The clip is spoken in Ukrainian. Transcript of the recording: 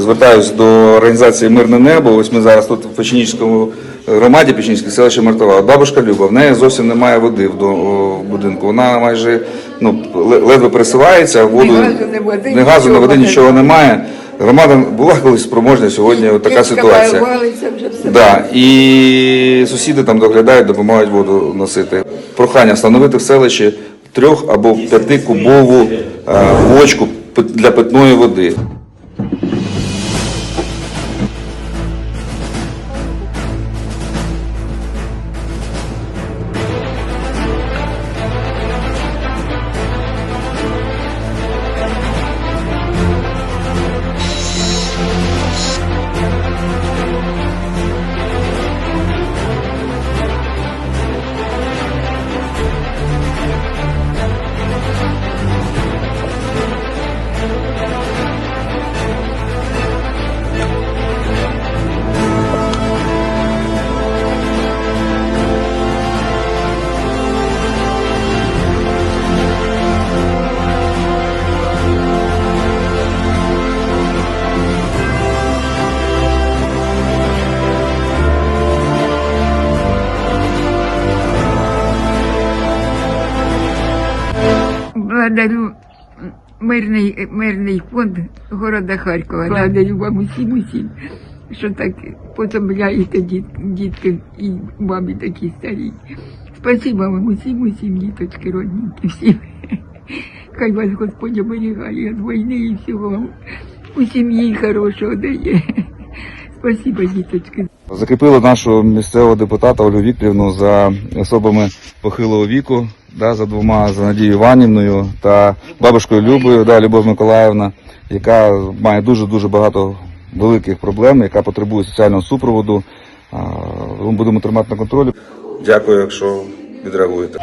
звертаюся до організації Мирне небо. Ось ми зараз тут в Печенічському громаді, Печенічське селище Мартова. Бабушка Люба, в неї зовсім немає води в, будинку. Вона майже ну, ледве пересувається, воду, Ні газу, ні води, нічого немає. Громада була колись спроможна, сьогодні от така ситуація. Да, і сусіди там доглядають, допомагають воду носити. Прохання встановити в селищі трьох або п'ятикубову е, бочку для питної води. Благодарю мирний, мирний фонд города Харкова. Благодарю вам усім усім, що так позабляєте діт, дітки і мамі такі старі. Спасибо вам усім, усім, діточки родненькі, всім. Хай вас Господь оберігає від війни і всього вам у сім'ї хорошого дає. Спасибо, діточки. Закріпили нашого місцевого депутата Ольгу Вікторівну за особами похилого віку, да, за двома, за Надією Іванівною та бабушкою Любою, да, Любов Миколаївна, яка має дуже-дуже багато великих проблем, яка потребує соціального супроводу. Ми будемо тримати на контролі. Дякую, якщо відреагуєте.